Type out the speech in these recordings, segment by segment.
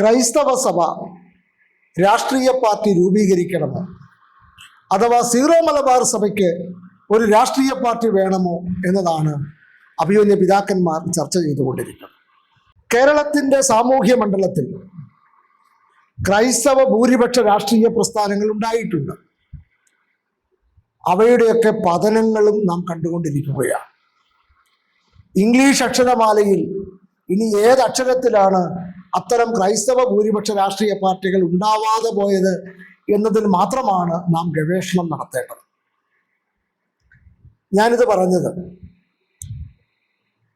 ക്രൈസ്തവ സഭ രാഷ്ട്രീയ പാർട്ടി രൂപീകരിക്കണമോ? അഥവാ സീറോ മലബാർ സഭയ്ക്ക് ഒരു രാഷ്ട്രീയ പാർട്ടി വേണമോ എന്നതാണ് അഭിയോന്യ പിതാക്കന്മാർ ചർച്ച ചെയ്തുകൊണ്ടിരിക്കുന്നത്. കേരളത്തിന്റെ സാമൂഹ്യ മണ്ഡലത്തിൽ ക്രൈസ്തവ ഭൂരിപക്ഷ രാഷ്ട്രീയ പ്രസ്ഥാനങ്ങൾ ഉണ്ടായിട്ടുണ്ട്. അവയുടെയൊക്കെ പതനങ്ങളും നാം കണ്ടുകൊണ്ടിരിക്കുകയാണ്. ഇംഗ്ലീഷ് അക്ഷരമാലയിൽ ഇനി ഏത് അക്ഷരത്തിലാണ് അത്തരം ക്രൈസ്തവ ഭൂരിപക്ഷ രാഷ്ട്രീയ പാർട്ടികൾ ഉണ്ടാവാതെ പോയത് എന്നതിൽ മാത്രമാണ് നാം ഗവേഷണം നടത്തേണ്ടത്. ഞാനിത് പറഞ്ഞത്.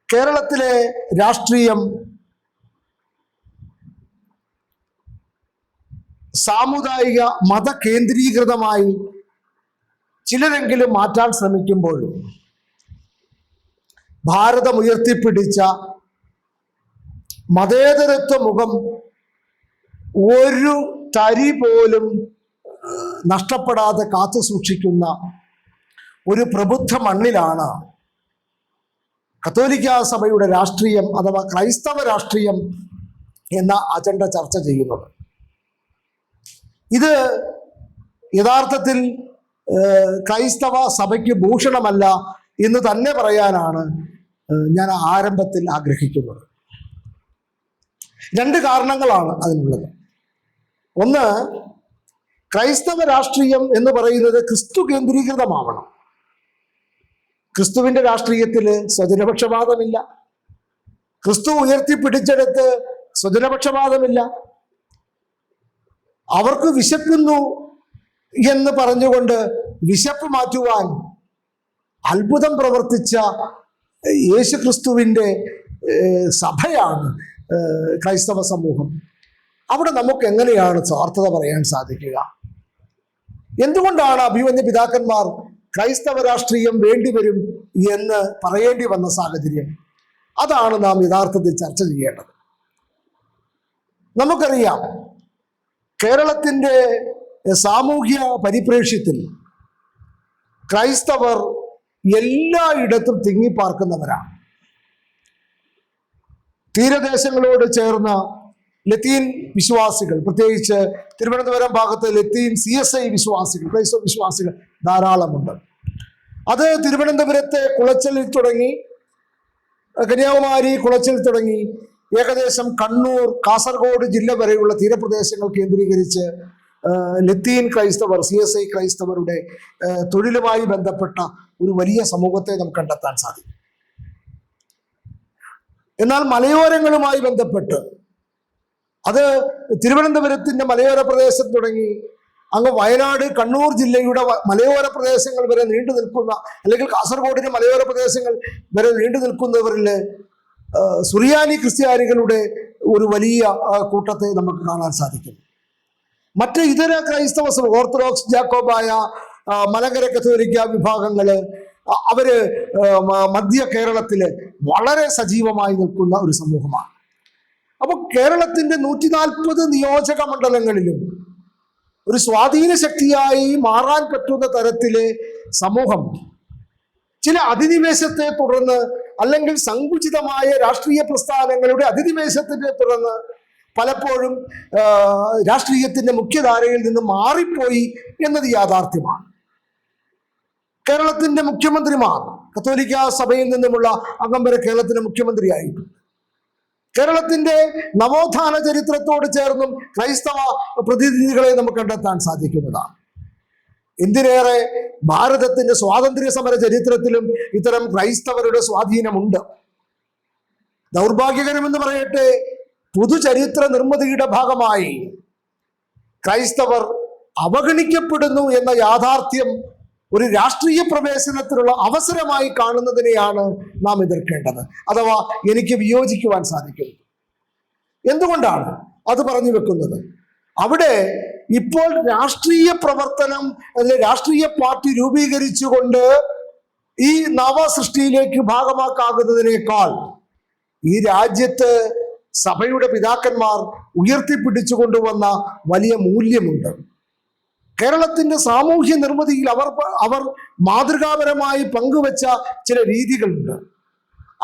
കേരളത്തിലെ രാഷ്ട്രീയം സാമുദായിക മത കേന്ദ്രീകൃതമായി ചിലരെങ്കിലും മാറ്റാൻ ശ്രമിക്കുമ്പോഴും ഭാരതം ഉയർത്തിപ്പിടിച്ച മതേതരത്വ മുഖം ഒരു തരി പോലും നഷ്ടപ്പെടാതെ കാത്തു സൂക്ഷിക്കുന്ന ഒരു പ്രബുദ്ധ മണ്ണിലാണ് കത്തോലിക്ക സഭയുടെ രാഷ്ട്രീയം അഥവാ ക്രൈസ്തവ രാഷ്ട്രീയം എന്ന അജണ്ട ചർച്ച ചെയ്യുന്നത്. ഇത് യഥാർത്ഥത്തിൽ ക്രൈസ്തവ സഭയ്ക്ക് ഭൂഷണമല്ല എന്ന് തന്നെ പറയാനാണ് ഞാൻ ആരംഭത്തിൽ ആഗ്രഹിക്കുന്നത്. രണ്ട് കാരണങ്ങളാണ് അതിനുള്ളത്. ഒന്ന് ക്രൈസ്തവ രാഷ്ട്രീയം എന്ന് പറയുന്നത് ക്രിസ്തു കേന്ദ്രീകൃതമാവണം. ക്രിസ്തുവിന്റെ രാഷ്ട്രീയത്തിൽ സ്വജനപക്ഷപാതമില്ല. ക്രിസ്തു ഉയർത്തിപ്പിടിച്ചെടുത്ത് സ്വജനപക്ഷപാതമില്ല. അവർക്ക് വിശക്കുന്നു എന്ന് പറഞ്ഞുകൊണ്ട് വിശപ്പ് മാറ്റുവാൻ അത്ഭുതം പ്രവർത്തിച്ച യേശു ക്രിസ്തുവിന്റെ സഭയാണ് ക്രൈസ്തവ സമൂഹം. അവിടെ നമുക്ക് എങ്ങനെയാണ് സ്വാർത്ഥത പറയാൻ സാധിക്കുക? എന്തുകൊണ്ടാണ് അഭിമന്യ പിതാക്കന്മാർ ക്രൈസ്തവ രാഷ്ട്രീയം വേണ്ടിവരും എന്ന് പറയേണ്ടി വന്ന സാഹചര്യം? അതാണ് നാം യഥാർത്ഥത്തിൽ ചർച്ച ചെയ്യേണ്ടത്. നമുക്കറിയാം കേരളത്തിന്റെ സാമൂഹ്യ പരിപ്രേക്ഷ്യത്തിൽ ക്രൈസ്തവർ എല്ലായിടത്തും തിങ്ങിപ്പാർക്കുന്നവരാണ്. തീരദേശങ്ങളോട് ചേർന്ന ലത്തീൻ വിശ്വാസികൾ പ്രത്യേകിച്ച് തിരുവനന്തപുരം ഭാഗത്ത് ലത്തീൻ സി എസ് ഐ വിശ്വാസികൾ ക്രൈസ്തവ വിശ്വാസികൾ ധാരാളമുണ്ട്. അത് തിരുവനന്തപുരത്തെ കുളച്ചലിൽ തുടങ്ങി കന്യാകുമാരി കുളച്ചിൽ തുടങ്ങി ഏകദേശം കണ്ണൂർ കാസർഗോഡ് ജില്ല വരെയുള്ള തീരപ്രദേശങ്ങൾ കേന്ദ്രീകരിച്ച് ലത്തീൻ ക്രൈസ്തവർ സി എസ് ഐ ക്രൈസ്തവരുടെ തൊഴിലുമായി ബന്ധപ്പെട്ട ഒരു വലിയ സമൂഹത്തെ നമുക്ക് കണ്ടെത്താൻ സാധിക്കും. എന്നാൽ മലയോരങ്ങളുമായി ബന്ധപ്പെട്ട്. അത് തിരുവനന്തപുരത്തിന്റെ മലയോര പ്രദേശം തുടങ്ങി അങ്ങ് വയനാട് കണ്ണൂർ ജില്ലയുടെ മലയോര പ്രദേശങ്ങൾ വരെ നീണ്ടു നിൽക്കുന്ന അല്ലെങ്കിൽ കാസർഗോഡിന്റെ മലയോര പ്രദേശങ്ങൾ വരെ നീണ്ടു നിൽക്കുന്നവരിൽ സുറിയാനി ക്രിസ്ത്യാനികളുടെ ഒരു വലിയ കൂട്ടത്തെ നമുക്ക് കാണാൻ സാധിക്കും. മറ്റ് ഇതര ക്രൈസ്തവ ഓർത്തഡോക്സ് ജാക്കോബായ മലങ്കര കത്തോലിക്ക വിഭാഗങ്ങൾ അവർ മധ്യ കേരളത്തിൽ വളരെ സജീവമായി നിൽക്കുന്ന ഒരു സമൂഹമാണ്. അപ്പൊ കേരളത്തിന്റെ നൂറ്റി നാൽപ്പത് നിയോജക മണ്ഡലങ്ങളിലും ഒരു സ്വാധീന ശക്തിയായി മാറാൻ പറ്റുന്ന തരത്തിലെ സമൂഹം ചില അധിനിവേശത്തെ തുടർന്ന് അല്ലെങ്കിൽ സങ്കുചിതമായ രാഷ്ട്രീയ പ്രസ്ഥാനങ്ങളുടെ അധിനിവേശത്തിനെ തുടർന്ന് പലപ്പോഴും രാഷ്ട്രീയത്തിന്റെ മുഖ്യധാരയിൽ നിന്ന് മാറിപ്പോയി എന്നത് യാഥാർത്ഥ്യമാണ്. കേരളത്തിന്റെ മുഖ്യമന്ത്രിമാർ കത്തോലിക്ക സഭയിൽ നിന്നുമുള്ള അംഗം കേരളത്തിന്റെ മുഖ്യമന്ത്രിയായിട്ടുണ്ട് കേരളത്തിന്റെ നവോത്ഥാന ചരിത്രത്തോട് ചേർന്നും ക്രൈസ്തവ പ്രതിനിധികളെ നമുക്ക് കണ്ടെത്താൻ സാധിക്കുന്നതാണ്. എന്തിനേറെ ഭാരതത്തിന്റെ സ്വാതന്ത്ര്യ സമര ചരിത്രത്തിലും ഇത്തരം ക്രൈസ്തവരുടെ സ്വാധീനമുണ്ട്. ദൗർഭാഗ്യകരമെന്ന് പറയട്ടെ പുതുചരിത്ര നിർമ്മിതിയുടെ ഭാഗമായി ക്രൈസ്തവർ അവഗണിക്കപ്പെടുന്നു എന്ന യാഥാർത്ഥ്യം ഒരു രാഷ്ട്രീയ പ്രവേശനത്തിനുള്ള അവസരമായി കാണുന്നതിനെയാണ് നാം എതിർക്കേണ്ടത്. അഥവാ എനിക്ക് വിയോജിക്കുവാൻ സാധിക്കും. എന്തുകൊണ്ടാണ് അത് പറഞ്ഞു വെക്കുന്നത്? അവിടെ ഇപ്പോൾ രാഷ്ട്രീയ പ്രവർത്തനം അല്ലെ രാഷ്ട്രീയ പാർട്ടി രൂപീകരിച്ചുകൊണ്ട് ഈ നവസൃഷ്ടിയിലേക്ക് ഭാഗമാക്കാകുന്നതിനേക്കാൾ ഈ രാജ്യത്ത് സഭയുടെ പിതാക്കന്മാർ ഉയർത്തിപ്പിടിച്ചു കൊണ്ടുവന്ന വലിയ മൂല്യമുണ്ട്. കേരളത്തിന്റെ സാമൂഹ്യ നിർമ്മിതിയിൽ അവർ അവർ മാതൃകാപരമായി പങ്കുവച്ച ചില രീതികളുണ്ട്.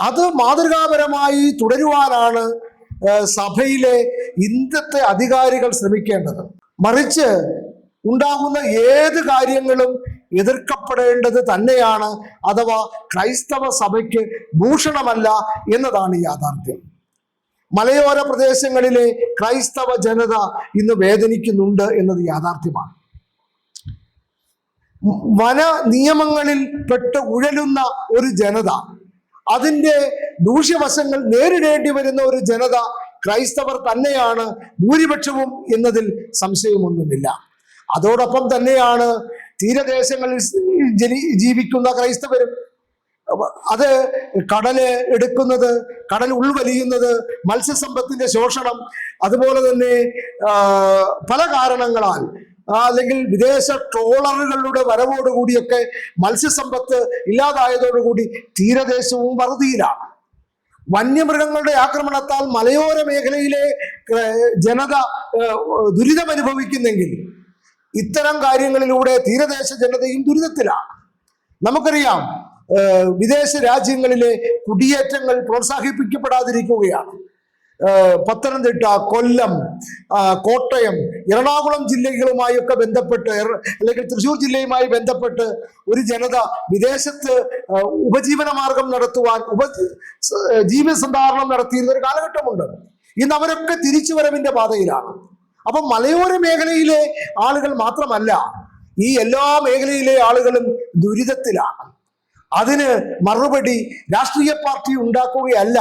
അത് മാതൃകാപരമായി തുടരുവാനാണ് സഭയിലെ ഇന്നത്തെ അധികാരികൾ ശ്രമിക്കേണ്ടത്. മറിച്ച് ഉണ്ടാകുന്ന ഏത് കാര്യങ്ങളും എതിർക്കപ്പെടേണ്ടത് തന്നെയാണ് അഥവാ ക്രൈസ്തവ സഭയ്ക്ക് ഭൂഷണമല്ല എന്നതാണ് യാഥാർത്ഥ്യം. മലയോര പ്രദേശങ്ങളിലെ ക്രൈസ്തവ ജനത ഇന്ന് വേദനിക്കുന്നുണ്ട് എന്നത് യാഥാർത്ഥ്യമാണ്. വന നിയമങ്ങളിൽ പെട്ട് ഉഴലുന്ന ഒരു ജനത അതിന്റെ ദൂഷ്യവശങ്ങൾ നേരിടേണ്ടി വരുന്ന ഒരു ജനത ക്രൈസ്തവർ തന്നെയാണ് ഭൂരിപക്ഷവും എന്നതിൽ സംശയമൊന്നുമില്ല. അതോടൊപ്പം തന്നെയാണ് തീരദേശങ്ങളിൽ ജീവിക്കുന്ന ക്രൈസ്തവരും അത് കടൽ എടുക്കുന്നത് കടൽ ഉൾവലിയുന്നത് മത്സ്യസമ്പത്തിന്റെ ശോഷണം അതുപോലെ തന്നെ പല കാരണങ്ങളാൽ അല്ലെങ്കിൽ വിദേശ ട്രോളറുകളുടെ വരവോടുകൂടിയൊക്കെ മത്സ്യസമ്പത്ത് ഇല്ലാതായതോടുകൂടി തീരദേശവും വറുതിയിലാണ്. വന്യമൃഗങ്ങളുടെ ആക്രമണത്താൽ മലയോര മേഖലയിലെ ജനത ദുരിതമനുഭവിക്കുന്നെങ്കിൽ ഇത്തരം കാര്യങ്ങളിലൂടെ തീരദേശ ജനതയും ദുരിതത്തിലാണ്. നമുക്കറിയാം വിദേശ രാജ്യങ്ങളിലെ കുടിയേറ്റങ്ങൾ പ്രോത്സാഹിപ്പിക്കപ്പെടാതിരിക്കുകയാണ്. പത്തനംതിട്ട കൊല്ലം കോട്ടയം എറണാകുളം ജില്ലകളുമായൊക്കെ ബന്ധപ്പെട്ട് അല്ലെങ്കിൽ തൃശ്ശൂർ ജില്ലയുമായി ബന്ധപ്പെട്ട് ഒരു ജനത വിദേശത്ത് ഉപജീവന മാർഗം നടത്തുവാൻ ഉപ ജീവസന്ധാരണം നടത്തിയിരുന്ന ഒരു കാലഘട്ടമുണ്ട്. ഇന്ന് അവരൊക്കെ തിരിച്ചുവരവിന്റെ പാതയിലാണ്. അപ്പൊ മലയോര മേഖലയിലെ ആളുകൾ മാത്രമല്ല ഈ എല്ലാ മേഖലയിലെ ആളുകളും ദുരിതത്തിലാണ്. അതിന് മറുപടി രാഷ്ട്രീയ പാർട്ടി ഉണ്ടാക്കുകയല്ല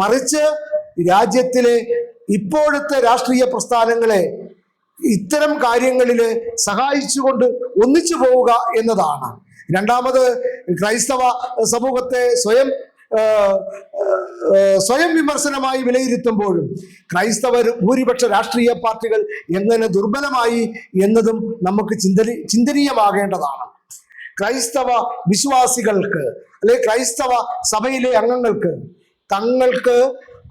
മറിച്ച് രാജ്യത്തിലെ ഇപ്പോഴത്തെ രാഷ്ട്രീയ പ്രസ്ഥാനങ്ങളെ ഇത്തരം കാര്യങ്ങളിൽ സഹായിച്ചുകൊണ്ട് ഒന്നിച്ചു പോവുക എന്നതാണ്. രണ്ടാമത് ക്രൈസ്തവ സമൂഹത്തെ സ്വയം സ്വയം വിമർശനമായി വിലയിരുത്തുമ്പോഴും ക്രൈസ്തവർ ഭൂരിപക്ഷ രാഷ്ട്രീയ പാർട്ടികൾ എങ്ങനെ ദുർബലമായി എന്നതും നമുക്ക് ചിന്തനി ചിന്തനീയമാകേണ്ടതാണ്. ക്രൈസ്തവ വിശ്വാസികൾക്ക് അല്ലെ ക്രൈസ്തവ സഭയിലെ അംഗങ്ങൾക്ക് തങ്ങൾക്ക്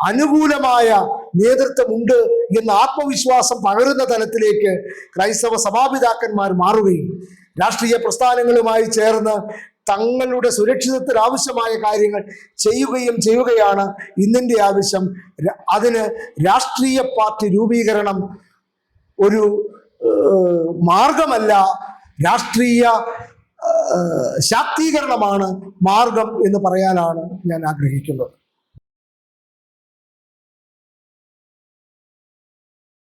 അനുകൂലമായ നേതൃത്വമുണ്ട് എന്ന ആത്മവിശ്വാസം പകരുന്ന തലത്തിലേക്ക് ക്രൈസ്തവ സഭാപിതാക്കന്മാർ മാറുകയും രാഷ്ട്രീയ പ്രസ്ഥാനങ്ങളുമായി ചേർന്ന് തങ്ങളുടെ സുരക്ഷിതത്തിന് ആവശ്യമായ കാര്യങ്ങൾ ചെയ്യുകയും ചെയ്യുകയാണ് ഇന്നിന്റെ ആവശ്യം. അതിന് രാഷ്ട്രീയ പാർട്ടി രൂപീകരണം ഒരു മാർഗമല്ല. രാഷ്ട്രീയ ശാക്തീകരണമാണ് മാർഗം എന്ന് പറയാനാണ് ഞാൻ ആഗ്രഹിക്കുന്നത്.